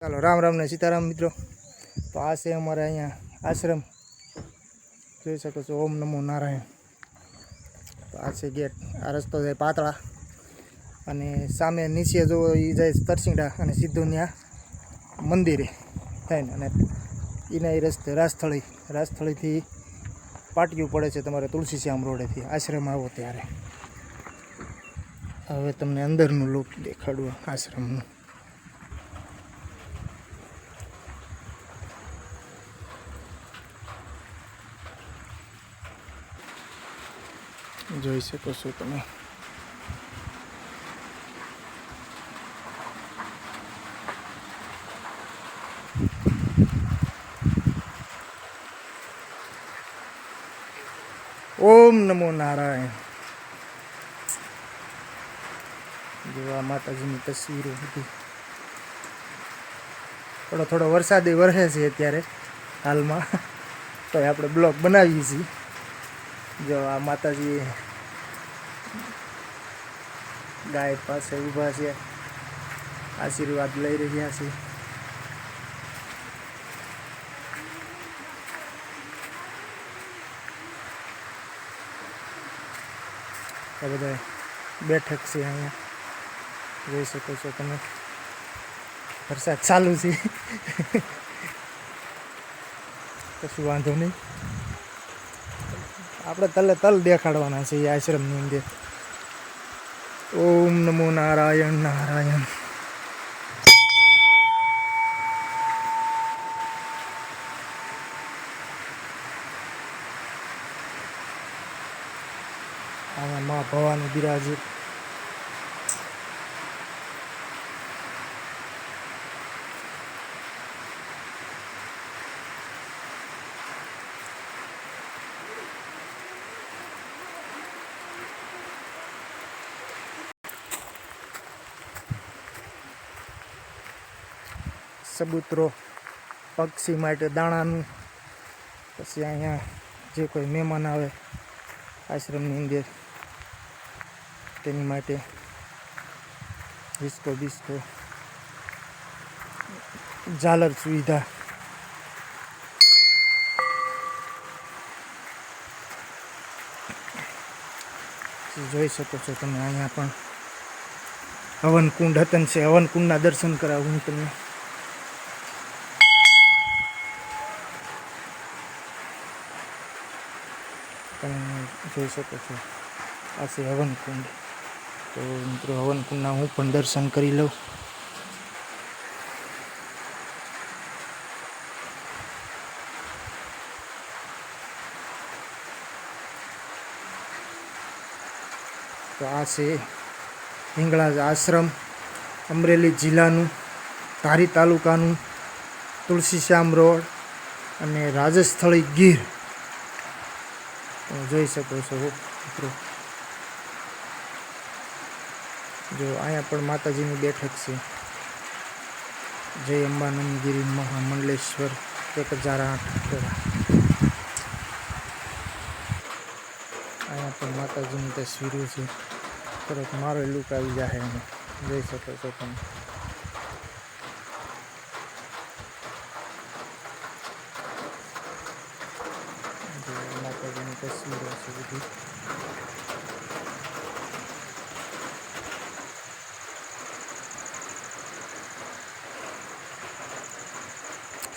ચાલો, રામ રામ ને સીતારામ મિત્રો. તો આ છે અમારે અહીંયા આશ્રમ. જોઈ શકો છો, ઓમ નમો નારાયણ. તો આ છે ગેટ, આ રસ્તો જાય પાતળા. અને સામે નીચે જો એ જાય તરસિંગડા અને સીધું ત્યાં મંદિરે થઈને. અને એના એ રસ્તે રાજસ્થળી રાજસ્થળીથી પાટિયું પડે છે તમારે તુલસી શ્યામ રોડેથી. આશ્રમ આવો ત્યારે. હવે તમને અંદરનું લુક દેખાડવું આશ્રમનું. જોઈ શકો છો તમે. ઓમ નમો નારાયણ. જેવા માતાજીની તસવીરો હતી થોડો થોડો વરસાદી વરસે છે અત્યારે હાલમાં. તો આપણે બ્લોગ બનાવીએ છીએ. જો આ માતાજી ગાય પાસે ઊભા છે, આશીર્વાદ લઈ રહ્યા છે. આ બધા બેઠક છે અહીંયા. જોઈ શકો છો તમે. વરસાદ ચાલુ છે. કશું વાંધો નહીં. આપણે તલે તલ દેખાડવાના છે આશ્રમની અંદર. ઓમ નમો નારાયણ નારાયણ. આમાં મા ભવાની બિરાજે સબૂતરો, પક્ષી માટે દાણાનું, પછી અહીંયા જે કોઈ મહેમાન આવે આશ્રમની અંદર, તેની માટે હિસ્કો બિસ્કો, ઝાલર સુવિધા. જોઈ શકો છો તમે અહીંયા પણ હવન કુંડ હતન છે. હવન કુંડના દર્શન કરાવું હું તમને. જોઈ શકો છો. આ છે હવન કુંડ તો મિત્રો હવન કુંડના હું પણ દર્શન કરી લઉં. તો આ છે હિંગળાજ આશ્રમ, અમરેલી જિલ્લાનું, ધારી તાલુકાનું તુલસીશ્યામ રોડ અને રાજસ્થળી ગીર. જોઈ શકો છો મિત્રો. જો અહીંયા પણ માતાજીની બેઠક છે. જય અંબાનંદગીરી મહામંડલેશ્વર, એક હજાર આઠ અહીંયા પણ માતાજીની તસવીરો છે. તરત મારો લુક આવી જાય જોઈ શકો છો તમે જો માતાજીની તસવીરો છે બધી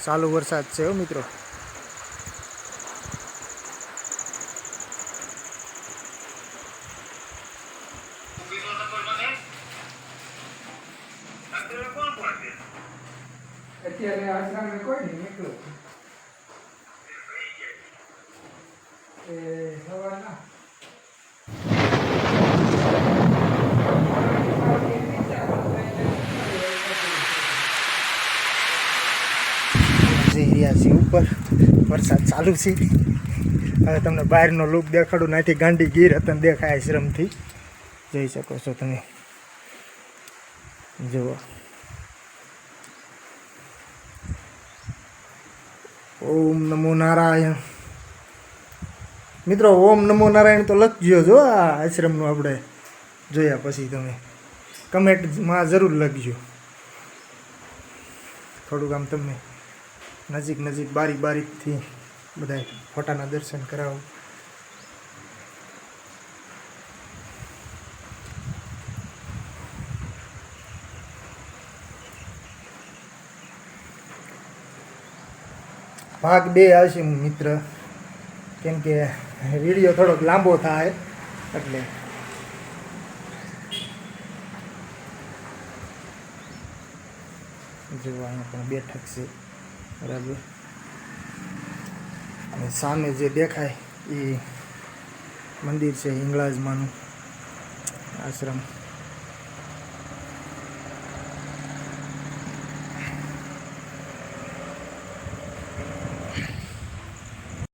ચાલુ વરસાદ છે હો મિત્રો. અત્યારે આશ્રમે કોઈ નહીં નીકળો જઈ રહ્યા છીએ ઉપર વરસાદ ચાલુ છે. હવે તમને બહારનો લુક દેખાડું, નાથી ગાંડી ગીર હતા દેખાય આશ્રમથી. જોઈ શકો છો તમે. જુઓ. ઓમ નમો નારાયણ. મિત્રો, ઓમ નમો નારાયણ તો લખજો જો આ આશ્રમનું આપણે જોયા પછી તમે. કમેન્ટમાં જરૂર લખજો. થોડુંક આમ તમને નજીક નજીક બારીક બારીકથી બધા ફોટાના દર્શન કરાવો. ભાગ બે આવશે, મિત્ર. કેમ કે વીડિયો થોડોક લાંબો થાય એટલે. જોવાનું પણ બેઠક છે, બરાબર. અને સામે જે દેખાય એ મંદિર છે હિંગળાજમાનું આશ્રમ.